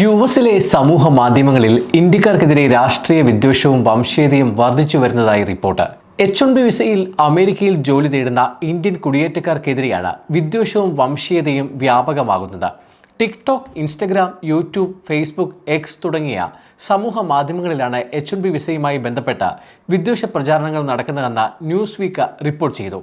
U എസിലെ സമൂഹ മാധ്യമങ്ങളിൽ ഇന്ത്യക്കാർക്കെതിരെ രാഷ്ട്രീയ വിദ്വേഷവും വംശീയതയും വർദ്ധിച്ചു വരുന്നതായി റിപ്പോർട്ട്. എച്ച് വൺ ബി വിസയിൽ അമേരിക്കയിൽ ജോലി തേടുന്ന ഇന്ത്യൻ കുടിയേറ്റക്കാർക്കെതിരെയാണ് വിദ്വേഷവും വംശീയതയും വ്യാപകമാകുന്നത്. TikTok Instagram YouTube Facebook X തുടങ്ങിയ സമൂഹ മാധ്യമങ്ങളിലാണ് എച്ച് വൺ ബി വിസയുമായി ബന്ധപ്പെട്ട വിദ്വേഷ പ്രചാരണങ്ങൾ നടക്കുന്നതെന്ന് ന്യൂസ് വീക്ക് റിപ്പോർട്ട് ചെയ്തു.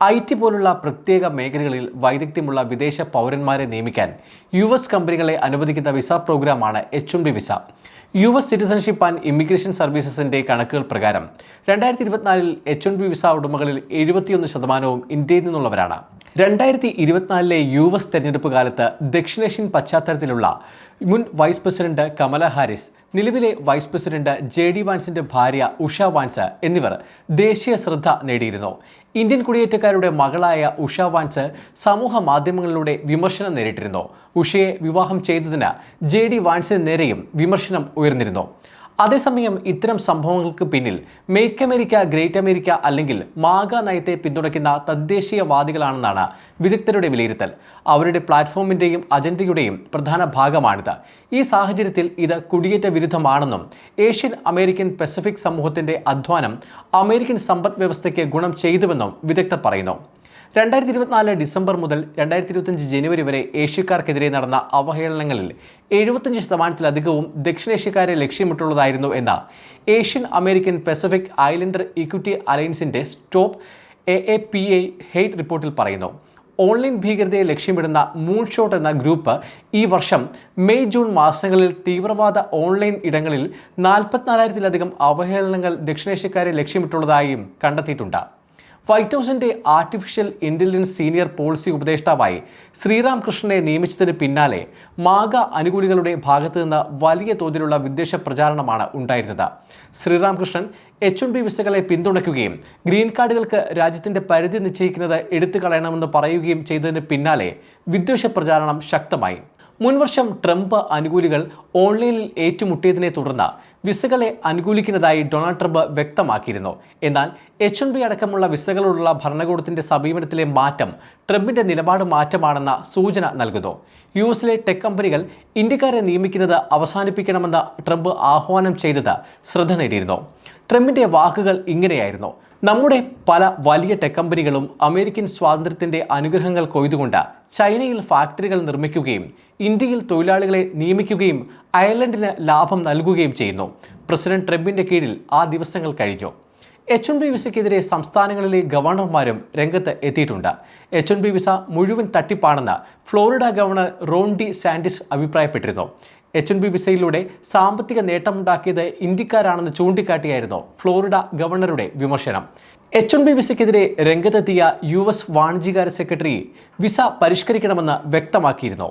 ഐ ടി പോലുള്ള പ്രത്യേക മേഖലകളിൽ വൈദഗ്ധ്യമുള്ള വിദേശ പൗരന്മാരെ നിയമിക്കാൻ യു എസ് കമ്പനികളെ അനുവദിക്കുന്ന വിസ പ്രോഗ്രാമാണ് H M B visa. U S citizenship and immigration സർവീസസിന്റെ കണക്കുകൾ പ്രകാരം രണ്ടായിരത്തി ഇരുപത്തിനാലിൽ എച്ച് എൻ ബി വിസ ഉടമകളിൽ എഴുപത്തിയൊന്ന് ശതമാനവും ഇന്ത്യയിൽ നിന്നുള്ളവരാണ്. രണ്ടായിരത്തി ഇരുപത്തിനാലിലെ യു എസ് തെരഞ്ഞെടുപ്പ് കാലത്ത് ദക്ഷിണേഷ്യൻ പശ്ചാത്തലത്തിലുള്ള മുൻ വൈസ് പ്രസിഡന്റ് കമല ഹാരിസ് നിലവിലെ വൈസ് പ്രസിഡന്റ് ജെ ഡി വാൻസിന്റെ ഭാര്യ ഉഷ വാൻസ് എന്നിവർ ദേശീയ ശ്രദ്ധ നേടിയിരുന്നു. ഇന്ത്യൻ കുടിയേറ്റക്കാരുടെ മകളായ ഉഷ വാൻസ് സമൂഹ മാധ്യമങ്ങളിലൂടെ വിമർശനം നേരിട്ടിരുന്നു. ഉഷയെ വിവാഹം ചെയ്തതിന് ജെ ഡി വാൻസിന് നേരെയും വിമർശനം ഉയർന്നിരുന്നു. അതേസമയം ഇത്തരം സംഭവങ്ങൾക്ക് പിന്നിൽ മേക്ക് അമേരിക്ക ഗ്രേറ്റ് അമേരിക്ക അല്ലെങ്കിൽ മാഗ നയത്തെ പിന്തുണയ്ക്കുന്ന തദ്ദേശീയവാദികളാണെന്നാണ് വിദഗ്ധരുടെ വിലയിരുത്തൽ. അവരുടെ പ്ലാറ്റ്ഫോമിന്റെയും അജണ്ടയുടെയും പ്രധാന ഭാഗമാണിത്. ഈ സാഹചര്യത്തിൽ ഇത് കുടിയേറ്റ വിരുദ്ധമാണെന്നും ഏഷ്യൻ അമേരിക്കൻ പസഫിക് സമൂഹത്തിന്റെ അധ്വാനം അമേരിക്കൻ സമ്പദ് വ്യവസ്ഥയ്ക്ക് ഗുണം ചെയ്തുവെന്നും വിദഗ്ധർ പറയുന്നു. രണ്ടായിരത്തി ഇരുപത്തിനാല് ഡിസംബർ മുതൽ രണ്ടായിരത്തി ഇരുപത്തഞ്ച് ജനുവരി വരെ ഏഷ്യക്കാർക്കെതിരെ നടന്ന അവഹേളനങ്ങളിൽ എഴുപത്തഞ്ച് ശതമാനത്തിലധികവും ദക്ഷിണേഷ്യക്കാരെ ലക്ഷ്യമിട്ടുള്ളതായിരുന്നു എന്ന Asian American Pacific Islander equity അലയൻസിന്റെ stop A A P A hate റിപ്പോർട്ടിൽ പറയുന്നു. ഓൺലൈൻ ഭീകരതയെ ലക്ഷ്യമിടുന്ന മൂൺഷോട്ട് എന്ന ഗ്രൂപ്പ് ഈ വർഷം മെയ് ജൂൺ മാസങ്ങളിൽ തീവ്രവാദ ഓൺലൈൻ ഇടങ്ങളിൽ നാൽപ്പത്തിനാലായിരത്തിലധികം അവഹേളനങ്ങൾ ദക്ഷിണേഷ്യക്കാരെ ലക്ഷ്യമിട്ടുള്ളതായും കണ്ടെത്തിയിട്ടുണ്ട്. വൈറ്റ് ഹൗസിന്റെ ആർട്ടിഫിഷ്യൽ ഇന്റലിജൻസ് സീനിയർ പോളിസി ഉപദേഷ്ടാവായി ശ്രീറാം കൃഷ്ണനെ നിയമിച്ചതിന് പിന്നാലെ മാഗ അനുകൂലികളുടെ ഭാഗത്തു നിന്ന് വലിയ തോതിലുള്ള വിദ്വേഷ പ്രചാരണമാണ് ഉണ്ടായിരുന്നത്. Sriram Krishnan H N B വിസകളെ പിന്തുണയ്ക്കുകയും ഗ്രീൻ കാർഡുകൾക്ക് രാജ്യത്തിന്റെ പരിധി നിശ്ചയിക്കുന്നത് എടുത്തു കളയണമെന്ന് പറയുകയും ചെയ്തതിന് പിന്നാലെ വിദ്വേഷ പ്രചാരണം ശക്തമായി. മുൻവർഷം ട്രംപ് അനുകൂലികൾ ഓൺലൈനിൽ ഏറ്റുമുട്ടിയതിനെ തുടർന്ന് വിസകളെ അനുകൂലിക്കുന്നതായി ഡൊണാൾഡ് ട്രംപ് വ്യക്തമാക്കിയിരുന്നു. എന്നാൽ എച്ച് എൻ ബി അടക്കമുള്ള വിസകളോടുള്ള ഭരണകൂടത്തിന്റെ സമീപനത്തിലെ മാറ്റം ട്രംപിന്റെ നിലപാട് മാറ്റമാണെന്ന സൂചന നൽകുന്നു. യു എസിലെ ടെക് കമ്പനികൾ ഇന്ത്യക്കാരെ നിയമിക്കുന്നത് അവസാനിപ്പിക്കണമെന്ന് ട്രംപ് ആഹ്വാനം ചെയ്തത് ശ്രദ്ധ നേടിയിരുന്നു. ട്രംപിന്റെ വാക്കുകൾ ഇങ്ങനെയായിരുന്നു. നമ്മുടെ പല വലിയ ടെക് കമ്പനികളും അമേരിക്കൻ സ്വാതന്ത്ര്യത്തിന്റെ അനുഗ്രഹങ്ങൾ കൊയ്തുകൊണ്ട് ചൈനയിൽ ഫാക്ടറികൾ നിർമ്മിക്കുകയും ഇന്ത്യയിൽ തൊഴിലാളികളെ നിയമിക്കുകയും അയർലൻഡിന് ലാഭം നൽകുകയും ചെയ്യുന്നു. പ്രസിഡന്റ് ട്രംപിന്റെ കീഴിൽ ആ ദിവസങ്ങൾ കഴിഞ്ഞു. എച്ച് എൻ ബി വിസയ്ക്കെതിരെ സംസ്ഥാനങ്ങളിലെ ഗവർണർമാരും രംഗത്ത് എത്തിയിട്ടുണ്ട്. എച്ച് എൻ ബി വിസ മുഴുവൻ തട്ടിപ്പാണെന്ന് Florida governor Ron DeSantis അഭിപ്രായപ്പെട്ടിരുന്നു. എച്ച് എൻ ബി വിസയിലൂടെ സാമ്പത്തിക നേട്ടമുണ്ടാക്കിയത് ഇന്ത്യക്കാരാണെന്ന് ചൂണ്ടിക്കാട്ടിയായിരുന്നു ഫ്ലോറിഡ ഗവർണറുടെ വിമർശനം. എച്ച് എൻ ബി വിസയ്ക്കെതിരെ രംഗത്തെത്തിയ യു എസ് വാണിജ്യകാര്യ സെക്രട്ടറി വിസ പരിഷ്കരിക്കണമെന്ന് വ്യക്തമാക്കിയിരുന്നു.